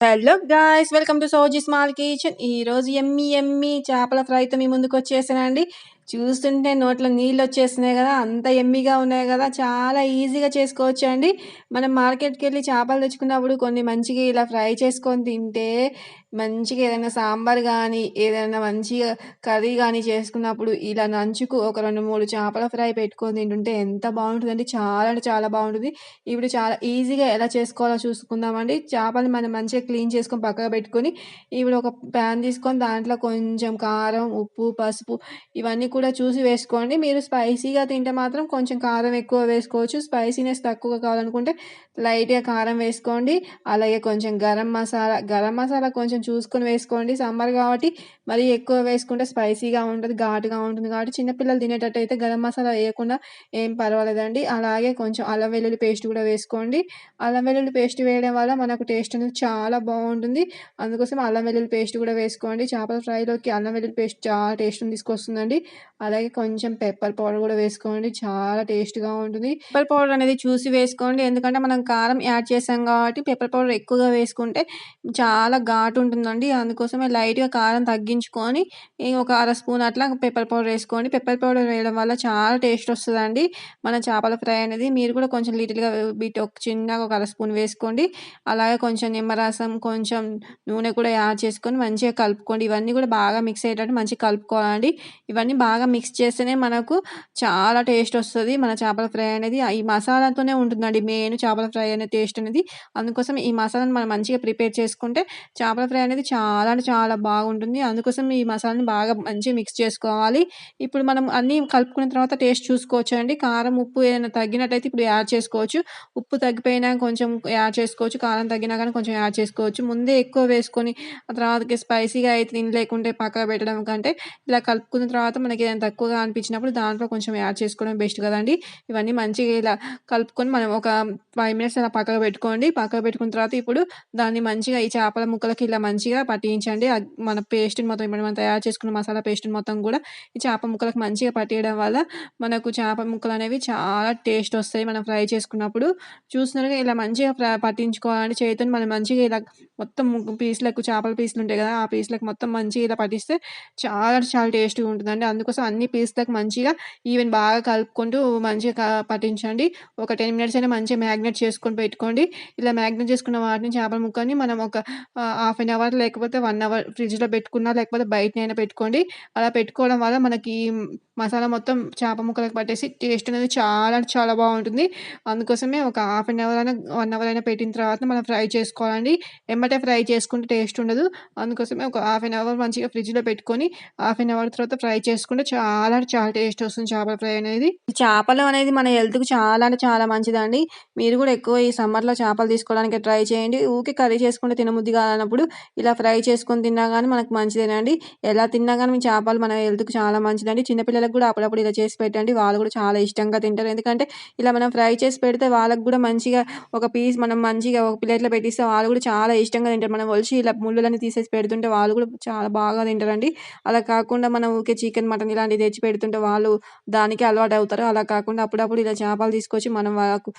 Hello guys welcome to Soji small kitchen ఈ రోజు ఎమ్మి ఎమ్మి చేపల ఫ్రైతో మీ ముందుకు వచ్చేసానండి చూస్తుంటే నోట్లో నీళ్ళు వచ్చేస్తున్నాయి కదా అంత ఎమ్మిగా ఉన్నాయి కదా చాలా ఈజీగా చేసుకోవచ్చు అండి మనం మార్కెట్కి వెళ్ళి చేపలు తెచ్చుకున్నప్పుడు కొన్ని మంచిగా ఇలా ఫ్రై చేసుకొని తింటే మంచిగా ఏదైనా సాంబార్ కానీ ఏదైనా మంచిగా కర్రీ కానీ చేసుకున్నప్పుడు ఇలా నంచుకు ఒక రెండు మూడు చేపల ఫ్రై పెట్టుకొని తింటుంటే ఎంత బాగుంటుందండి. చాలా అంటే చాలా బాగుంటుంది. ఇప్పుడు చాలా ఈజీగా ఎలా చేసుకోవాలో చూసుకుందామండి. చేపలు మనం మంచిగా క్లీన్ చేసుకొని పక్కగా పెట్టుకొని ఇప్పుడు ఒక ప్యాన్ తీసుకొని దాంట్లో కొంచెం కారం ఉప్పు పసుపు ఇవన్నీ కూడా కూడా చూసి వేసుకోండి. మీరు స్పైసీగా తింటే మాత్రం కొంచెం కారం ఎక్కువ వేసుకోవచ్చు. స్పైసీనెస్ తక్కువ కావాలనుకుంటే లైట్గా కారం వేసుకోండి. అలాగే కొంచెం గరం మసాలా గరం మసాలా కొంచెం చూసుకొని వేసుకోండి. సమ్మర్ కాబట్టి మరి ఎక్కువ వేసుకుంటే స్పైసీగా ఉంటుంది ఘాటుగా ఉంటుంది కాబట్టి చిన్నపిల్లలు తినేటట్టు అయితే గరం మసాలా వేయకుండా ఏం పర్వాలేదండి. అలాగే కొంచెం అల్లం వెల్లుల్లి పేస్ట్ కూడా వేసుకోండి. అల్లం వెల్లుల్లి పేస్ట్ వేయడం వల్ల మనకు టేస్ట్ అనేది చాలా బాగుంటుంది. అందుకోసం అల్లం వెల్లుల్లి పేస్ట్ కూడా వేసుకోండి. చేపల ఫ్రైలోకి అల్లం వెల్లుల్లి పేస్ట్ చాలా టేస్ట్ని తీసుకొస్తుందండి. అలాగే కొంచెం పెప్పర్ పౌడర్ కూడా వేసుకోండి. చాలా టేస్ట్గా ఉంటుంది. పెప్పర్ పౌడర్ అనేది చూసి వేసుకోండి. ఎందుకంటే మనం కారం యాడ్ చేసాం కాబట్టి పెప్పర్ పౌడర్ ఎక్కువగా వేసుకుంటే చాలా ఘాటు ఉంటుందండి. అందుకోసమే లైట్గా కారం తగ్గించుకొని ఒక అర స్పూన్ అట్లా పెప్పర్ పౌడర్ వేసుకోండి. పెప్పర్ పౌడర్ వేయడం వల్ల చాలా టేస్ట్ వస్తుందండి. మన చేపల ఫ్రై అనేది మీరు కూడా కొంచెం లిటిల్గా బీట్ ఒక చిన్నగా ఒక అర స్పూన్ వేసుకోండి. అలాగే కొంచెం నిమ్మరసం కొంచెం నూనె కూడా యాడ్ చేసుకొని మంచిగా కలుపుకోండి. ఇవన్నీ కూడా బాగా మిక్స్ అయ్యేటట్టు మంచిగా కలుపుకోవాలండి. ఇవన్నీ బాగా బాగా మిక్స్ చేస్తేనే మనకు చాలా టేస్ట్ వస్తుంది. మన చేపల ఫ్రై అనేది ఈ మసాలాతోనే ఉంటుందండి మెయిన్ చేపల ఫ్రై అనే టేస్ట్ అనేది. అందుకోసం ఈ మసాలాను మనం మంచిగా ప్రిపేర్ చేసుకుంటే చేపల ఫ్రై అనేది చాలా అంటే చాలా బాగుంటుంది. అందుకోసం ఈ మసాలాని బాగా మంచిగా మిక్స్ చేసుకోవాలి. ఇప్పుడు మనం అన్నీ కలుపుకున్న తర్వాత టేస్ట్ చూసుకోవచ్చు అండి. కారం ఉప్పు ఏదైనా తగ్గినట్టయితే ఇప్పుడు యాడ్ చేసుకోవచ్చు. ఉప్పు తగ్గిపోయినా కొంచెం యాడ్ చేసుకోవచ్చు. కారం తగ్గినా కానీ కొంచెం యాడ్ చేసుకోవచ్చు. ముందే ఎక్కువ వేసుకొని ఆ తర్వాతకి స్పైసీగా అయితే తినలేకుంటే పక్కన పెట్టడం కంటే ఇలా కలుపుకున్న తర్వాత మనకి ఏదైనా తక్కువగా అనిపించినప్పుడు దాంట్లో కొంచెం యాడ్ చేసుకోవడం బెస్ట్ కదండి. ఇవన్నీ మంచిగా ఇలా కలుపుకొని మనం ఒక ఫైవ్ మినిట్స్ అలా పక్కకు పెట్టుకోండి. పక్కకు పెట్టుకున్న తర్వాత ఇప్పుడు దాన్ని మంచిగా ఈ చేపల ముక్కలకి ఇలా మంచిగా పట్టించండి. మన పేస్ట్ని మొత్తం ఇప్పుడు మనం తయారు చేసుకున్న మసాలా పేస్ట్ని మొత్తం కూడా ఈ చేప ముక్కలకు మంచిగా పట్టేయడం వల్ల మనకు చేప ముక్కలు అనేవి చాలా టేస్ట్ వస్తాయి మనం ఫ్రై చేసుకున్నప్పుడు. చూస్తున్నారుగా ఇలా మంచిగా ఫ్రై పట్టించుకోవాలంటే చేతితో మనం మంచిగా ఇలా మొత్తం పీసులకు చేపల పీసులు ఉంటాయి కదా ఆ పీసులకు మొత్తం మంచిగా ఇలా పట్టిస్తే చాలా చాలా టేస్ట్గా ఉంటుందండి. అందుకోసం అన్ని పీస్లకు మంచిగా ఈవెన్ బాగా కలుపుకుంటూ మంచిగా పట్టించండి. ఒక టెన్ మినిట్స్ అయినా మంచిగా మ్యాగ్నెట్ చేసుకొని పెట్టుకోండి. ఇలా మ్యాగ్నెట్ చేసుకున్న వాటిని చేపల ముక్కని మనం ఒక హాఫ్ అన్ అవర్ లేకపోతే వన్ అవర్ ఫ్రిడ్జ్లో పెట్టుకున్నా లేకపోతే బయటనైనా పెట్టుకోండి. అలా పెట్టుకోవడం వల్ల మనకి మసాలా మొత్తం చేప ముక్కలకు పట్టేసి టేస్ట్ అనేది చాలా చాలా బాగుంటుంది. అందుకోసమే ఒక హాఫ్ అన్ అవర్ అయినా వన్ అవర్ అయినా పెట్టిన తర్వాత మనం ఫ్రై చేసుకోవాలండి. ఎమ్మటే ఫ్రై చేసుకుంటే టేస్ట్ ఉండదు. అందుకోసమే ఒక హాఫ్ అన్ అవర్ మంచిగా ఫ్రిడ్జ్లో పెట్టుకొని హాఫ్ అన్ అవర్ తర్వాత ఫ్రై చేసుకుంటే చాలా చాలా టేస్ట్ వస్తుంది చేపల ఫ్రై అనేది. చేపలు అనేది మన హెల్త్కి చాలా అంటే చాలా మంచిదండి. మీరు కూడా ఎక్కువ ఈ సమ్మర్లో చేపలు తీసుకోవడానికి ట్రై చేయండి. ఊకే కర్రీ చేసుకుంటే తినముద్ది కాదన్నప్పుడు ఇలా ఫ్రై చేసుకొని తిన్నా కానీ మనకు మంచిదేనండి. ఎలా తిన్నా కానీ మీ చేపలు మన హెల్త్కి చాలా మంచిదండి. చిన్నపిల్లలకు కూడా అప్పుడప్పుడు ఇలా చేసి పెట్టండి. వాళ్ళు కూడా చాలా ఇష్టంగా తింటారు. ఎందుకంటే ఇలా మనం ఫ్రై చేసి పెడితే వాళ్ళకి కూడా మంచిగా ఒక పీస్ మనం మంచిగా ఒక ప్లేట్లో పెట్టిస్తే వాళ్ళు కూడా చాలా ఇష్టంగా తింటారు. మనం ఒలిచి ఇలా ముళ్ళులన్నీ తీసేసి పెడుతుంటే వాళ్ళు కూడా చాలా బాగా తింటారండి. అలా కాకుండా మనం ఊకే చికెన్ మటన్ ఇలాంటివి తెచ్చి పెడుతుంటే వాళ్ళు దానికి అలవాటు అవుతారు. అలా కాకుండా అప్పుడప్పుడు ఇలా చేపలు తీసుకొచ్చి మనం వాళ్ళకు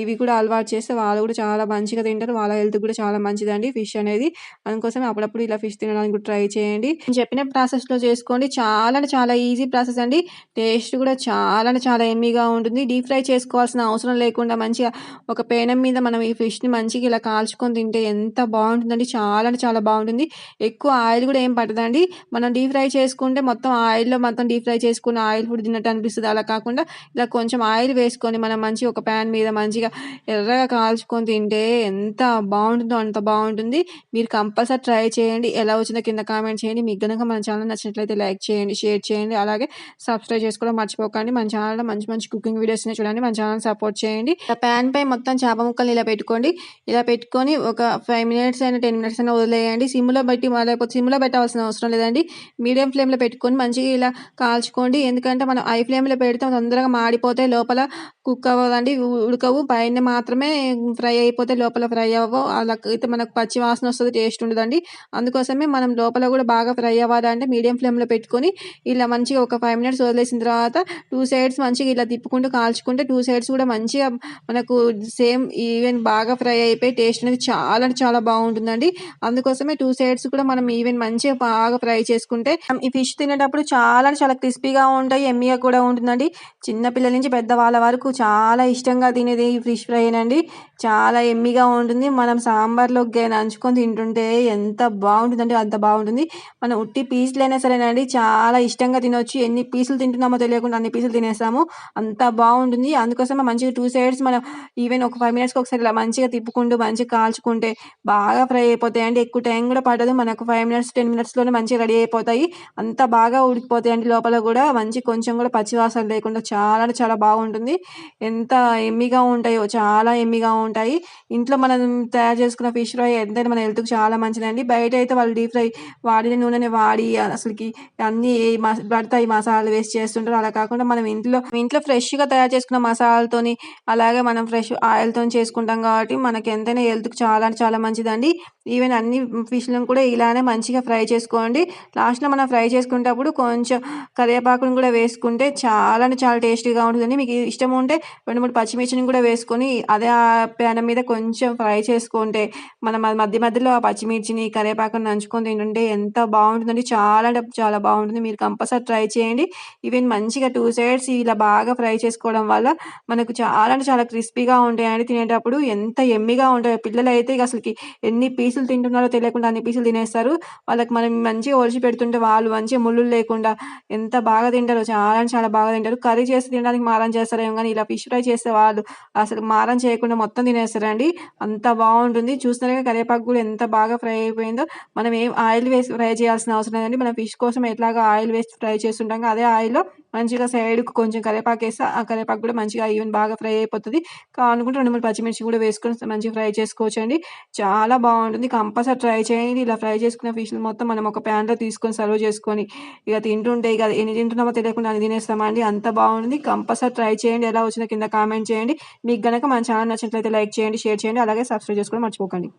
ఇవి కూడా అలవాటు చేస్తే వాళ్ళు కూడా చాలా మంచిగా తింటారు. వాళ్ళ హెల్త్ కూడా చాలా మంచిదండి ఫిష్ అనేది. అందుకోసం అప్పుడప్పుడు ఇలా ఫిష్ తినడానికి కూడా ట్రై చేయండి. నేను చెప్పిన ప్రాసెస్లో చేసుకోండి. చాలా చాలా ఈజీ ప్రాసెస్ అండి. టేస్ట్ కూడా చాలా అంటే చాలా ఎమ్మీగా ఉంటుంది. డీప్ ఫ్రై చేసుకోవాల్సిన అవసరం లేకుండా మంచిగా ఒక పేనం మీద మనం ఈ ఫిష్ని మంచిగా ఇలా కాల్చుకొని తింటే ఎంత బాగుంటుందండి. చాలా అంటే చాలా బాగుంటుంది. ఎక్కువ ఆయిల్ కూడా ఏం పట్టదండి. మనం డీప్ ఫ్రై చేసుకుంటే మొత్తం ఆయిల్లో మొత్తం డీప్ ఫ్రై చేసుకుని ఆయిల్ ఫుడ్ తిన్నట్టు అనిపిస్తుంది. అలా కాకుండా ఇలా కొంచెం ఆయిల్ వేసుకొని మనం మంచిగా ఒక ప్యాన్ మీద మంచిగా ఎర్రగా కాల్చుకొని తింటే ఎంత బాగుంటుందో అంత బాగుంటుంది. మీరు కంపల్సరీ ట్రై చేయండి. ఎలా వచ్చిందో కింద కామెంట్ చేయండి. మీకు కనుక మన ఛానల్ నచ్చినట్లయితే లైక్ చేయండి షేర్ చేయండి. అలాగే సబ్స్క్రైబ్ చేసుకోవడం మర్చిపోకండి. మన ఛానల్లో మంచి మంచి కుకింగ్ వీడియోస్ చూడండి. మన ఛానల్ సపోర్ట్ చేయండి. ప్యాన్ పై మొత్తం చేప ముక్కలు ఇలా పెట్టుకోండి. ఇలా పెట్టుకొని ఒక ఫైవ్ మినిట్స్ అయినా టెన్ మినిట్స్ అయినా వదిలేయండి. సిమ్లో బట్టి లేకపోతే సిమ్లో పెట్టాల్సిన అవసరం లేదండి. మీడియం ఫ్లేమ్లో పెట్టుకొని మంచిగా ఇలా కాల్చుకోండి. ఎందుకంటే మనం ఐ ఫ్లేమ్లో పెడితే తొందరగా మాడిపోతే లోపల కుక్ అవ్వదండి. ఉడకవు. పైన మాత్రమే ఫ్రై అయిపోతే లోపల ఫ్రై అవ్వవు. అలా అయితే మనకు పచ్చి వాసన వస్తుంది టేస్ట్ ఉండదండి. అందుకోసమే మనం లోపల కూడా బాగా ఫ్రై అవ్వాలంటే మీడియం ఫ్లేమ్లో పెట్టుకొని ఇలా మంచిగా ఒక ఫైవ్ మినిట్స్ వదిలేసిన తర్వాత టూ సైడ్స్ మంచిగా ఇలా తిప్పుకుంటూ కాల్చుకుంటే టూ సైడ్స్ కూడా మంచిగా మనకు సేమ్ ఈవెన్ బాగా ఫ్రై అయిపోయి టేస్ట్ అనేది చాలా అంటే చాలా బాగుంటుందండి. అందుకోసమే టూ సైడ్స్ కూడా మనం ఈవెన్ మంచిగా బాగా ఫ్రై చేసుకుంటే ఈ ఫిష్ తినేటప్పుడు చాలా చాలా క్రిస్పీగా ఉంటాయి ఎమ్మిగా కూడా ఉంటుందండి. చిన్నపిల్లల నుంచి పెద్దవాళ్ళ వరకు చాలా ఇష్టంగా తినేది ఈ ఫిష్ ఫ్రై అండి. చాలా ఎమ్మిగా ఉంటుంది. మనం సాంబార్లోకి నంచుకొని తింటుంటే ఎంత బాగుంటుందంటే అంత బాగుంటుంది. మనం ఉట్టి పీసులు సరేనండి చాలా ఇష్టంగా తినొచ్చు. ఎన్ని పీసులు తింటున్నామో తెలియకుండా అన్ని పీసులు తినేస్తాము. అంత బాగుంటుంది. అందుకోసం మంచిగా టూ సైడ్స్ మనం ఈవెన్ ఒక ఫైవ్ మినిట్స్కి ఒకసారి ఇలా మంచిగా తిప్పుకుంటూ మంచిగా కాల్చుకుంటే బాగా ఫ్రై అయిపోతాయి. అండి ఎక్కువ టైం కూడా పడదు మనకు ఫైవ్ మినిట్స్ టెన్ మినిట్స్లోనే మంచిగా రెడీ అయిపోతాయి. అంత బాగా ఉడికిపోతాయి. అండి లోపల కూడా మంచి కొంచెం కూడా పచ్చివాసన లేకుండా చాలా అంటే చాలా బాగుంటుంది. ఎంత ఎమ్మిగా ఉంటాయో చాలా ఎమ్మిగా ఉంటాయి. ఇంట్లో మనం తయారు చేసుకున్న ఫిష్ ఫ్రై ఎంతైనా మన హెల్త్కి చాలా మంచిదండి. బయట అయితే వాళ్ళు డీప్ ఫ్రై వాడిన నూనెని వాడి అసలుకి అన్నీ పడతాయి మసాలాలు వేస్ట్ చేస్తుంటారు. అలా కాకుండా మనం ఇంట్లో ఇంట్లో ఫ్రెష్గా తయారు చేసుకున్న మసాలాలతోని అలాగే మనం ఫ్రెష్ ఆయిల్తో చేసుకుంటాం కాబట్టి మనకి ఎంతైనా హెల్త్కి చాలా చాలా మంచిదండి. ఈవెన్ అన్ని ఫిష్లను కూడా ఇలానే మంచిగా ఫ్రై చేసుకోండి. లాస్ట్లో మనం ఫ్రై చేసుకునేటప్పుడు కొంచెం కరివేపాకును కూడా వేసుకుంటే చాలా చాలా టేస్టీగా ఉంటుందండి. మీకు ఇష్టం ఉంటే రెండు మూడు పచ్చిమిర్చిని కూడా వేసుకొని అదే ప్యాన్ మీద కొంచెం ఫ్రై చేసుకుంటే మనం మధ్య మధ్యలో ఆ పచ్చిమిర్చిని కరివేపాకుని నంచుకొని తింటుంటే ఎంత బాగుంటుందండి. చాలా అంటే చాలా బాగుంటుంది. మీరు కంపల్సరీ ట్రై చేయండి. ఈవెన్ మంచిగా టూ సైడ్స్ ఇలా బాగా ఫ్రై చేసుకోవడం వల్ల మనకు చాలా అంటే చాలా క్రిస్పీగా ఉంటాయండి తినేటప్పుడు. ఎంత ఎమ్మిగా ఉంటాయో పిల్లలు అయితే ఇక అసలుకి ఎన్ని పీసులు తింటున్నారో తెలియకుండా అన్ని పీసులు తినేస్తారు. వాళ్ళకి మనం మంచిగా ఒలిచి పెడుతుంటే వాళ్ళు మంచిగా ముళ్ళు లేకుండా ఎంత బాగా తింటారో చాలా చాలా బాగా తింటారు. కర్రీ చేసి తినడానికి మారం చేస్తారేమో కానీ ఇలా ఫిష్ ఫ్రై చేస్తే వాళ్ళు అసలు మారం చేయకుండా మొత్తం తినేస్తారండి. అంత బాగుంటుంది. చూస్తున్నారు కరివేపాకు కూడా ఎంత బాగా ఫ్రై అయిపోయిందో. మనం ఏం ఆయిల్ వేసి ఫ్రై చేయాల్సిన అవసరం లేదండి. మనం ఫిష్ కోసం ఎట్లాగా ఆయిల్ వేసి ఫ్రై చేస్తుంటాం అదే ఆయిల్లో మంచిగా సైడ్కి కొంచెం కరివేపాకు వేస్తే ఆ కరివేపాకు కూడా మంచిగా ఈవెన్ బాగా ఫ్రై అయిపోతుంది. కానుకుంటే రెండు మూడు పచ్చిమిర్చి కూడా వేసుకొని మంచిగా ఫ్రై చేసుకోవచ్చు అండి చాలా బాగుంటుంది. కంపల్సరీ ట్రై చేయండి. ఇలా ఫ్రై చేసుకున్న ఫిష్ మొత్తం మనం ఒక ప్యాన్లో తీసుకొని సర్వ్ చేసుకొని ఇక తింటుంటే ఇక ఎన్ని తింటున్నామో తెలియకుండా అని తినేస్తామండి. అంత బాగుంటుంది. కంపల్సరీ ట్రై చేయండి. ఎలా వచ్చిన కింద కామెంట్ చేయండి. మీకు కనుక మన ఛానల్ నచ్చినట్లయితే లైక్ చేయండి షేర్ చేయండి. అలాగే సబ్స్క్రైబ్ చేసుకోవడం మర్చిపోకండి.